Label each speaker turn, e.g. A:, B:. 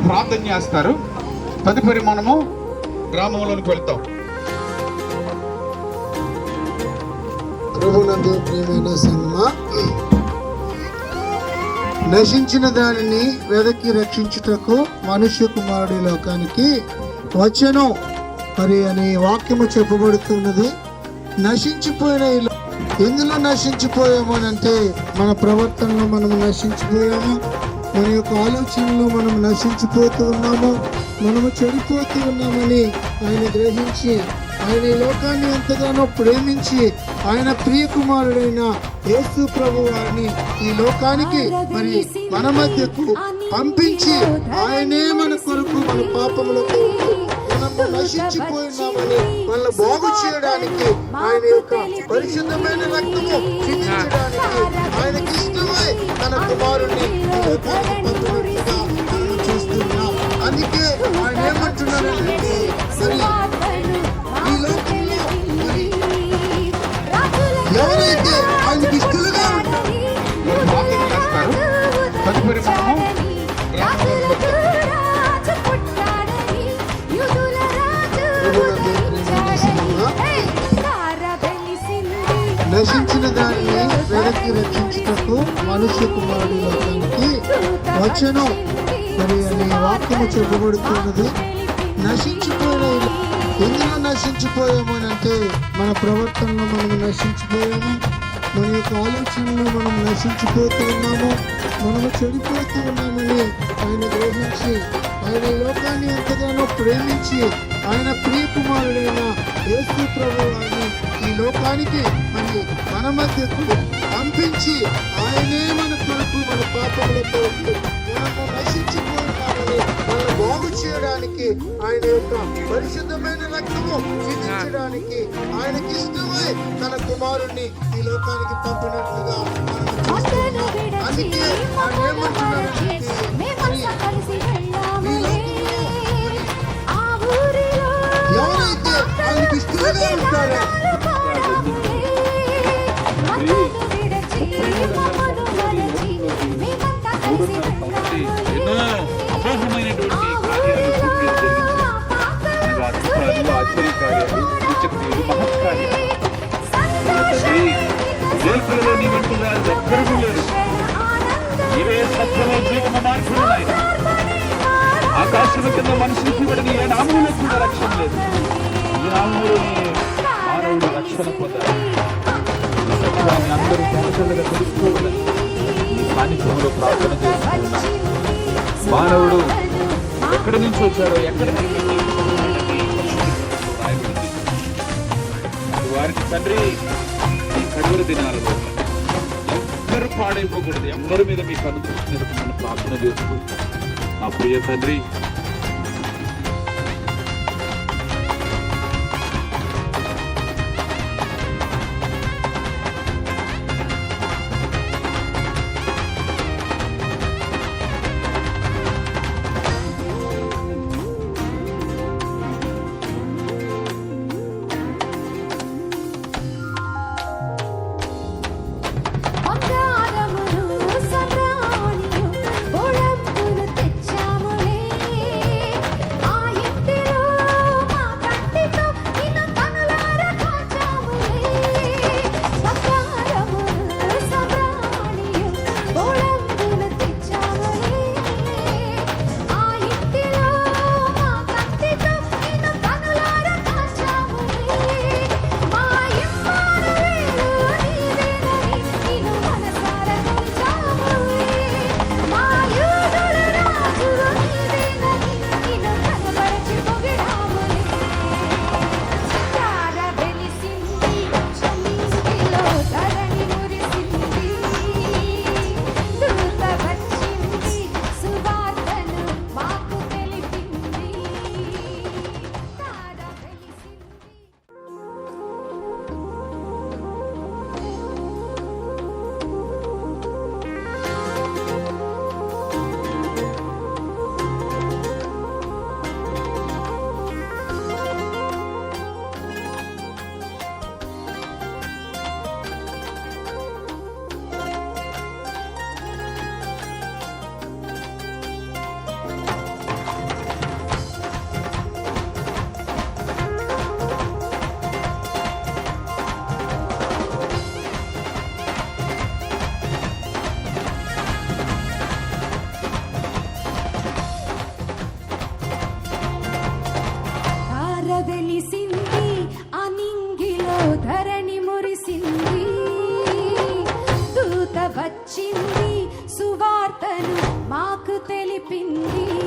A: వారు ప్రార్థన చేస్తారు. తదుపరి మనము గ్రామంలోనికి వెళ్తాం.
B: ప్రభునందు ప్రియమైన నశించిన దానిని వెదకి రక్షించుటకు మనుష్య కుమారుడి లోకానికి వచ్చను మరి అనే వాక్యము చెప్పబడుతున్నది. నశించిపోయిన ఎందులో నశించిపోయాము అని అంటే మన ప్రవర్తనలో మనం నశించిపోయాము? మన యొక్క ఆలోచనలో మనం నశించిపోతూ ఉన్నాము మనము చెడిపోతూ ఉన్నామని ఆయన గ్రహించి ఆయన ఈ లోకాన్ని ఎంతగానో ప్రేమించి ఆయన ప్రియ కుమారుడైన యేసు ప్రభు వారిని ఈ లోకానికి మరి మన మధ్యకు పంపించి ఆయనే మన కొరకు మన పాపముల కొరకు మనము నశించిపోయినామని మన బాగు చేయడానికి ఆయన యొక్క పరిశుద్ధమైన రక్తము చిందించడానికి ఆయనకి తన కుమారుణ్ణి చూస్తున్నాం అందుకే ఆయన ఏమంటున్నారంటే మరి ఈ లోకంలో ఎవరైతే ఆయనకి ఇష్టలుగా
A: తదుపరి మనము
B: నశించిన దానిని వెనక్కి రక్షించుటకు మనుష్య కుమారుడి లోకానికి వచనం మరి అనే వాక్యము చెప్పబడుతున్నది. నశించిపోయిన ఎందులో నశించిపోయాము అని అంటే మన ప్రవర్తనలో మనం నశించిపోయాము. మన యొక్క ఆలోచనలో మనం నశించిపోతూ ఉన్నాము. మనము చెడిపోతూ ఉన్నామని ఆయన గ్రహించి ఆయన లోకాన్ని ఎంతగానో ప్రేమించి ఆయన ప్రియ కుమారుడైన యేసు ప్రభు వారిని ఈ లోకానికి మరి మన మధ్యకు పంపించి ఆయనే మన కొరకు మన పాపముల కొరకు మనము నశించిపోయినామని మన బాగు చేయడానికి ఆయన యొక్క పరిశుద్ధమైన రక్తము చిందించడానికి ఆయనకి ఇష్టమై తన కుమారుణ్ణి ఈ లోకానికి పంపినట్లుగా. అందుకే ఆయన ఏమంటున్నారంటే
C: ఎన్నో అమోఘమైనటువంటి కార్యాలు ఆశ్చర్యకార్యాలు సూచక్రియలు మహత్కార్యాలు తండ్రి నీ వంటి వారు లేరు ఇవే సత్యమే జీవన మార్పులు ఆకాశం కింద మనిషికి ఇవ్వడని ఏ నామంలో కూడా రక్షణ లేదు. ఈ నామంలోనే మానవుడు పొందాలి ఈ సత్యాన్ని అందరూ తెలుసుకోవాలని ఈ సాన్నిధ్యంలో ప్రార్థన మానవుడు ఎక్కడి నుంచి వచ్చాడో ఎక్కడి నుంచి వారికి తండ్రి ఈ కడుగుల దినాలలో ఎవ్వరు పాడైపోకూడదు? ఎవ్వరి మీద మీ కను దృష్టి నిలుపుమని ప్రార్థన చేస్తూ నా ప్రియ తండ్రి
D: പിന്തി